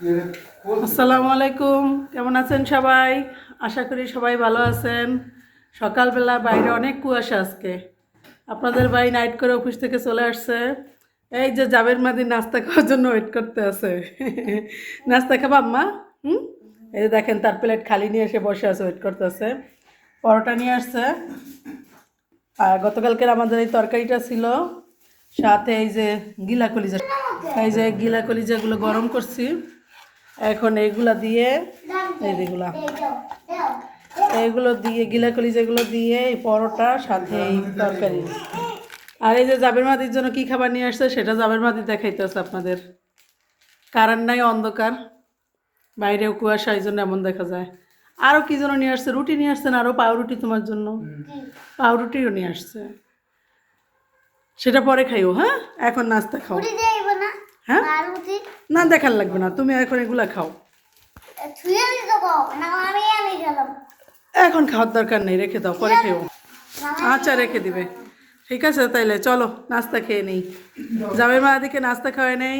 আসসালামু আলাইকুম। কেমন আছেন সবাই? আশা করি সবাই ভালো আছেন। সকালবেলা বাইরে অনেক কুয়াশা আজকে। আপনাদের ভাই নাইট করে অফিস থেকে চলে আসছে। এই যে জাবের মাদি নাস্তা খাওয়ার জন্য ওয়েট করতে আছে। নাস্তা খাবা আম্মা? হুম? এই যে দেখেন, তার প্লেট খালি নিয়ে এসে বসে আছে ওয়েট করতেছে। পরোটা নিয়ে আসছে। আর গতকালকের আমাদের এই তরকারিটা ছিল। সাথে এই যে গিলা কলিজা এই যে গিলা কলিজাগুলো গরম করছি। এখন এইগুলা দিয়ে, এই যেগুলা। এইগুলো দিয়ে গিলা কলিজাগুলো দিয়ে এই পরোটা, সাথে এই তরকারি। আর এই যে জাবের মাদির জন্য কি খাবার নিয়ে আসছে, সেটা জাবের মাদি দেখাইতেছে আপনাদের। কারেন্ট নাই, অন্ধকার। বাইরেও কুয়াশা, এই জন্য এমন দেখা যায়। আরও কী জন্য নিয়ে আসছে, রুটি নিয়ে আসছেন আরও পাউরুটি তোমার জন্য? পাউরুটিও নিয়ে আসছে। সেটা পরে খাইও হ্যাঁ? এখন নাস্তা খাও। হ্যাঁ? না দেখার লাগবে না। তুমি এখন এগুলা খাও। এখন খাওয়ার দরকার নেই রেখে দাও পরে খেও আচ্ছা রেখে দিবে। ঠিক আছে তাইলে চলো নাস্তা খেয়ে নেই। যাবে মা দিকে নাস্তা খাওয়াই নেই।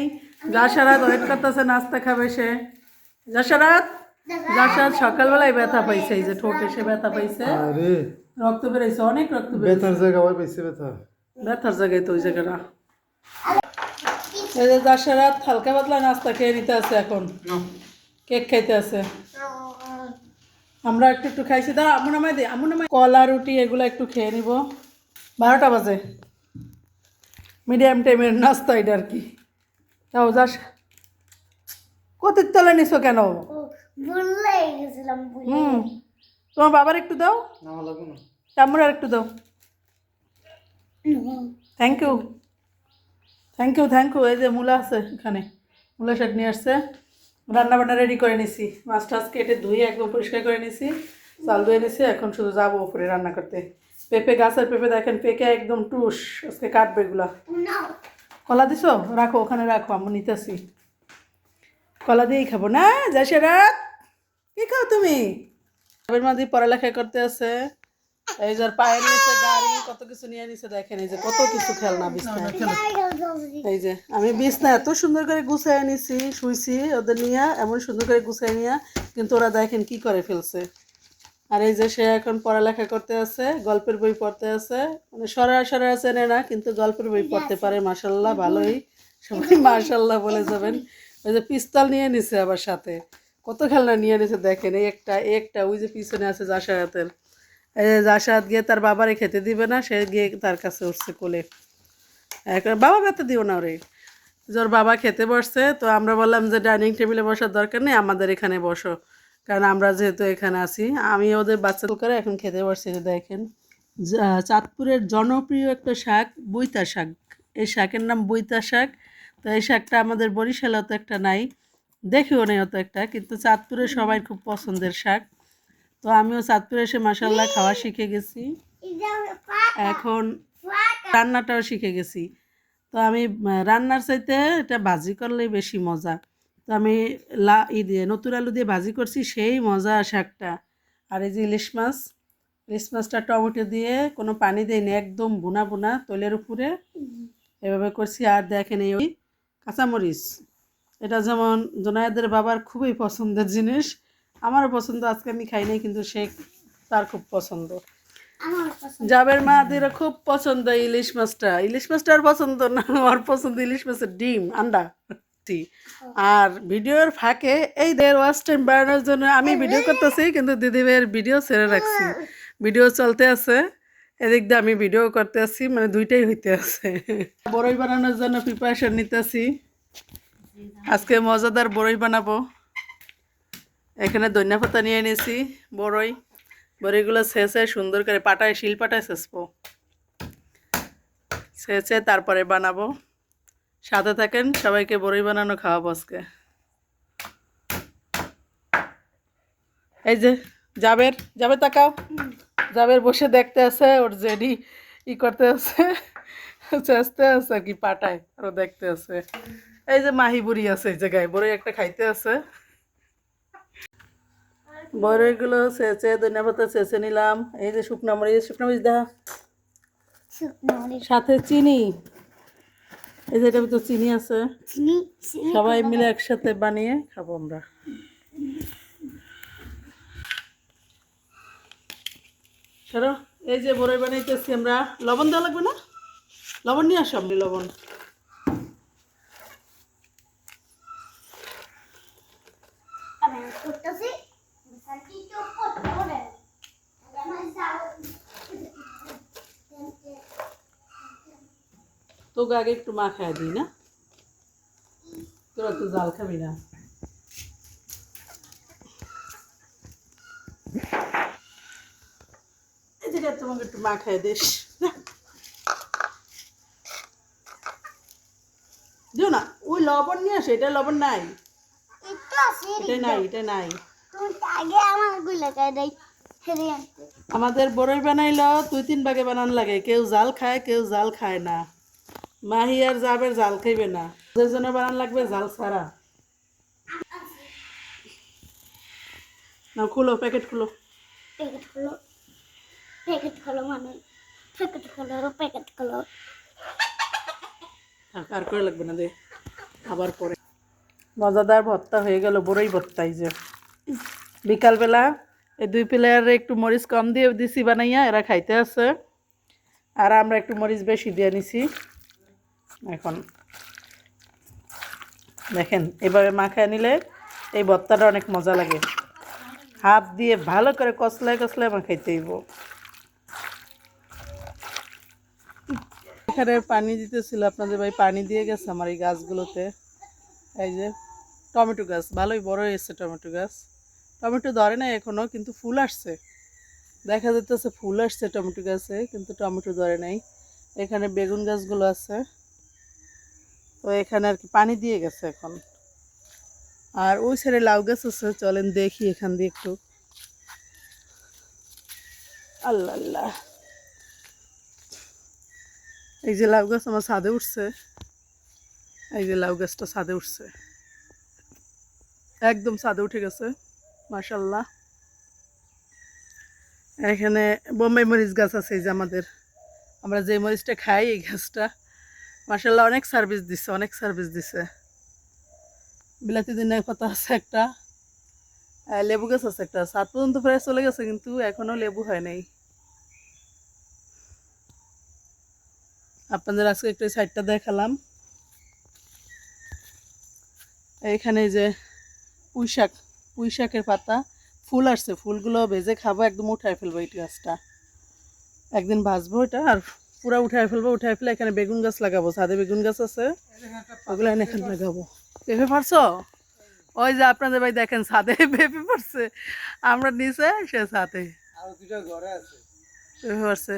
জাসারাত ওয়েট করতেছে নাস্তা খাবে সে। জাসারাত জাসারাত সকালবেলায় ব্যথা পাইছে এই যে ঠোঁটে সে ব্যথা পাইছে। রক্ত বেরোইছে অনেক রক্ত বেরোইছে ব্যথার জায়গা আবার পাইছে ব্যথা। ব্যথার জায়গায় তো ওই জায়গাটা। এই যে জাসারাত হালকা পাতলা নাস্তা খেয়ে নিতে আছে এখন। কেক খাইতে আছে। আমরা একটু একটু খাইছি। দাঁড়া আমু নামাই দে আমু নামাই। কলা রুটি এগুলো একটু খেয়ে নিব। বারোটা বাজে। মিডিয়াম টাইমের নাস্তা এটা আর কি। তাও যাস। কতির তলে নিছো কেন? ভুলে গেছিলাম ভুলে হুম। তোমার বাবার একটু দাও। লাগবো আর একটু দাও। Thank you thank you thank you এই যে মূলা আছে এখানে মূলা শাক নিয়ে আসছে। রান্না বান্না রেডি করে নিছি। মাছ টাছ কেটে ধুয়ে একদম পরিষ্কার করে নিছি। চাল ধুয়ে নিছি এখন শুধু যাব উপরে রান্না করতে। পেঁপে গাছের পেঁপে দেখেন পেকে একদম টুস আজকে কাটবে এগুলা। কলা দিছো? রাখো ওখানে রাখো আমি নিতেছি। কলা দিয়েই খাব। না যাসে রাত। কি খাও তুমি? মাঝে পড়ালেখা করতে আছে। এই যে পায়ের নিচে গাড়ি কত কিছু নিয়ে নিছে দেখেন এই যে কত কিছু খেলনা বিছনায় এই যে আমি বিছনা এত সুন্দর করে গুছাই নিছি শুইছি ওদের নিয়ে এমন সুন্দর করে গুছাই নিয়ে কিন্তু ওরা দেখেন কি করে ফেলছে। আর এই যে সে এখন পড়ালেখা করতে আছে গল্পের বই পড়তে আছে মানে সরা সরা চেনে না কিন্তু গল্পের বই পড়তে পারে মাসাল্লাহ ভালোই। সবাই মাসাল্লাহ বলে যাবেন। ওই যে পিস্তল নিয়ে নিছে আবার সাথে। কত খেলনা নিয়ে নিছে দেখেন এই একটা একটা ওই যে পিছনে আছে জাসায়াতের জাসায়াত গিয়ে তার বাবারে খেতে দিবে না, সে গিয়ে তার কাছে উঠছে কোলে। বাবা খেতে দিও না ওরে। ওর বাবা খেতে বসছে, তো আমরা বললাম যে ডাইনিং টেবিলে বসার দরকার নেই, আমাদের এখানে বসো। কারণ আমরা যেহেতু এখানে আছি, আমি ওদের বাচ্চা করে এখন খেতে বসছি দেখেন। চাঁদপুরের জনপ্রিয় একটা শাক বইতা শাক। এই শাকের নাম বইতা শাক। তো এই শাকটা আমাদের বরিশালে অত একটা নাই, দেখিও নেই অত একটা, কিন্তু চাঁদপুরের সবাই খুব পছন্দের শাক। তো আমিও চাঁদপুরে এসে মাসাল্লাহ খাওয়া শিখে গেছি। এখন রান্নাটাও শিখে গেছি। তো আমি রান্নার চাইতে এটা ভাজি করলেই বেশি মজা। তো আমি লা, ই দিয়ে, নতুন আলু দিয়ে ভাজি করছি, সেই মজা শাকটা। আর এই যে ইলিশ মাছ, ইলিশ মাছটা টমেটো দিয়ে কোনো পানি দিইনি, একদম বুনা বুনা তৈলের উপরে। এভাবে করছি, আর দেখেন এই ওই কাঁচামরিচ। এটা যেমন জোনায়েদের বাবার খুবই পছন্দের জিনিস আমারও পছন্দ আজকে আমি খাই নাই কিন্তু সে তার খুব পছন্দ। জাবের মাদের খুব পছন্দ ইলিশ মাছটা। ইলিশ মাছটা আর পছন্দ না আমার পছন্দ ইলিশ মাছের ডিম আন্ডা। আর ভিডিওর ফাঁকে এই দেড় ওয়াচ টাইম বাড়ানোর জন্য আমি ভিডিও করতেছি কিন্তু দিদি ভাইয়ের ভিডিও ছেড়ে রাখছি। ভিডিও চলতে আছে এদিক দিয়ে আমি ভিডিও করতে আছি মানে দুইটাই হইতে আছে। বড়ই বানানোর জন্য প্রিপারেশন নিতেছি। আজকে মজাদার বড়ই বানাবো। এখানে ধনিয়া পাতা নিয়ে নিয়েছি বড়ই। বড়িগুলো ছেঁচে সুন্দর করে পাটায়, শিল পাটায় ছেঁচবো। ছেঁচে তারপরে বানাবো। সাথে থাকেন, সবাইকে বড়ি বানানো খাওয়াবো আজকে। এই যে, জাবের যাবে তাকাও। জাবের বসে দেখতে আছে, ওর জেডি ই করতে আছে চেষ্টা আছে কি পাটায় আরও দেখতে আছে। এই যে মাহি বুড়ি আছে এই জায়গায়, বড়ই একটা খাইতে আছে। বড়ইগুলো চেঁচে ধনিয়া পাতা চেঁচে নিলাম। এই যে শুকনো মরিচ শুকনো মরিচ দেখা সাথে চিনি। এই যে এটার ভিতর চিনি আছে। সবাই মিলে একসাথে বানিয়ে খাব আমরা। এই যে বড়ই বানাইতেছি আমরা। লবণ দেওয়া লাগবে না? লবণ নিয়ে আসো আপনি লবণ আমি করতেছি বিশালটি তো করতে হবে আমার যাও তোকে আগে একটু মা খাই দিই না তোরা তো জাল খাবি না রে, তোমাকে একটু মা খাই দিস দিও না ওই লবণ নিয়ে আসে এটা লবণ নাই এটা নাই এটা নাই আমাদের বড়ই বানাইলো দুই তিন ভাগে বানান লাগে কেউ জাল খায় কেউ জাল খায় না মাহি আর যাবের জাল খাইবে না। ওদের জন্য বানান লাগবে জাল ছাড়া। না খুলো প্যাকেট খুলো। প্যাকেট হলো প্যাকেট হলো মানে প্যাকেট হলো প্যাকেট থাক, আর করে লাগবে না দে? আবার পরে। মজাদার ভর্তা হয়ে গেল বড়ই ভর্তা এই যে। বিকালবেলা এই দুই প্লেয়ারে একটু মরিচ কম দিয়ে দিছি বানাইয়া এরা খাইতে আছে। আর আমরা একটু মরিচ বেশি দিয়ে নিছি। এখন। দেখেন, এভাবে মাখায় নিলে এই ভর্তাটা অনেক মজা লাগে। হাত দিয়ে ভালো করে কসলায় কসলায় মাখাইতে এখানে পানি দিতেছিল, আপনাদের ভাই পানি দিয়ে গেছে আমার এই গাছগুলোতে। এই যে টমেটো গাছ, ভালোই বড় হয়েছে টমেটো গাছ। টমেটো ধরে না এখনও কিন্তু ফুল আসছে। দেখা যাচ্ছে ফুল আসছে টমেটো গাছে, কিন্তু টমেটো ধরে নাই। এখানে বেগুন গাছগুলো আছে। তো এখানে আর কি পানি দিয়ে গেছে এখন। আর ওই সাইডে লাউ গাছ আছে, চলেন দেখি এখান দিয়ে একটু। আল্লাহ আল্লাহ এই যে লাউ গাছ আমার ছাদে উঠছে। এই যে লাউ গাছটা ছাদে উঠছে। একদম ছাদে উঠে গেছে মাশাল্লাহ এখানে বোম্বাই মরিচ গাছ আছে, এই যে আমাদের। আমরা যে মরিচটা খাই এই গাছটা। মাশাল্লাহ অনেক সার্ভিস দিচ্ছে অনেক সার্ভিস দিছে। বিলাতি দিনের পাতা আছে একটা লেবু গাছ আছে একটা, সাত পর্যন্ত প্রায় চলে গেছে, কিন্তু এখনও লেবু হয় নাই। আপনাদের আজকে একটু সাইডটা দেখালাম। এইখানে এই যে পুঁই শাক পাতা, ফুল আসছে, ফুলগুলো ভেজে খাব, একদম উঠায় ফেলব এই গাছটা। একদিন ভাজবো এটা আর পুরো উঠায় ফেলব উঠায় ফেলে এখানে বেগুন গাছ লাগাবো ছাদে বেগুন গাছ আছে ওগুলো এনে এখানে লাগাবো। পেঁপে পারছ? ওই যে আপনাদের ভাই দেখেন ছাদে পেঁপে পড়ছে আমরা নিচে সে ছাদে। আছে। পেঁপে পারছে।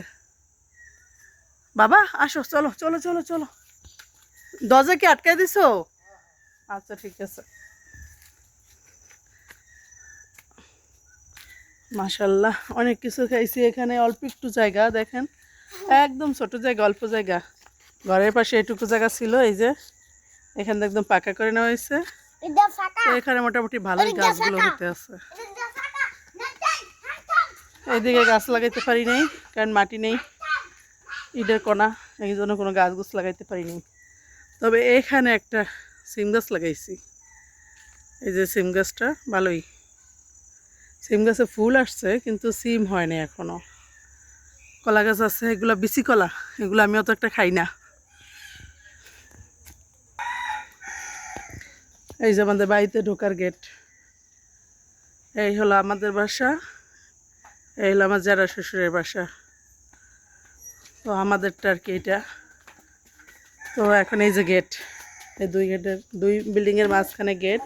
বাবা আসো চলো চলো চলো চলো। দরজা কি আটকাই দিছো? আচ্ছা ঠিক আছে। মাশাল্লাহ অনেক কিছু খাইছি এখানে অল্প একটু জায়গা দেখেন। একদম ছোট জায়গা অল্প জায়গা। ঘরের পাশে এটুকু জায়গা ছিল এই যে এখানে একদম পাকা করে নেওয়া হয়েছে। এখানে মোটামুটি ভালোই গাছগুলো হতে আছে। না এইদিকে গাছ লাগাইতে পারি নাই কারণ মাটি নেই। ইটের কোনা এই জন্য কোনো গাছ গুছ লাগাইতে পারি নাই। তবে এখানে একটা সিম গাছ লাগাইছি। এই যে সিম গাছটা ভালোই। সিম গাছে ফুল আসছে কিন্তু সিম হয়নি এখনও। কলা গাছ আছে, এগুলো বিচি কলা, এগুলো আমি অত একটা খাই না। এই যে আমাদের বাড়িতে ঢোকার গেট এই হলো আমাদের বাসা, এই হলো আমার যারা শ্বশুরের বাসা। তো আমাদেরটা আর কি এটা। তো এখন এই যে গেট এই দুই গেটের দুই বিল্ডিংয়ের মাঝখানে গেট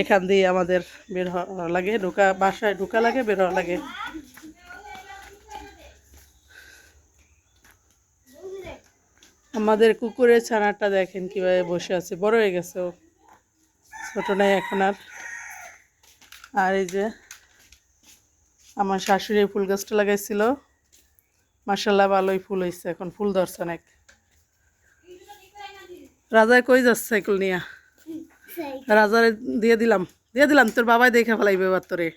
এখান দিয়ে আমাদের বের হওয়া লাগে, ঢোকা, বাসায় ঢোকা লাগে, বের হওয়া লাগে। আমাদের কুকুরের ছানাটা দেখেন কীভাবে বসে আছে। বড় হয়ে গেছে ও। ছোট নাই এখন আর। আর এই যে আমার শাশুড়ি ফুল গাছটা লাগাইছিল। মার্শাল্লাহ ভালোই ফুল হয়েছে এখন ফুল ধরছে অনেক। রাজায় কই যাচ্ছে সাইকেল নিয়ে? রাজারে দিয়ে দিলাম। দিয়ে দিলাম, তোর বাবাই দেখে ফেলাইবে এবার তোরে।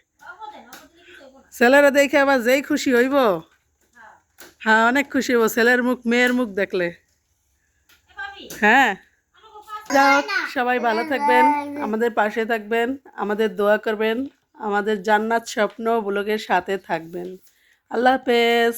ছেলেরা দেখে আবার যেই খুশি হইব। হ্যাঁ অনেক খুশি হইব, ছেলের মুখ, মেয়ের মুখ দেখলে। হ্যাঁ। যাক সবাই ভালো থাকবেন আমাদের পাশে থাকবেন আমাদের দোয়া করবেন আমাদের জান্নাত স্বপ্ন ব্লগের সাথে থাকবেন। আল্লাহ হাফেজ।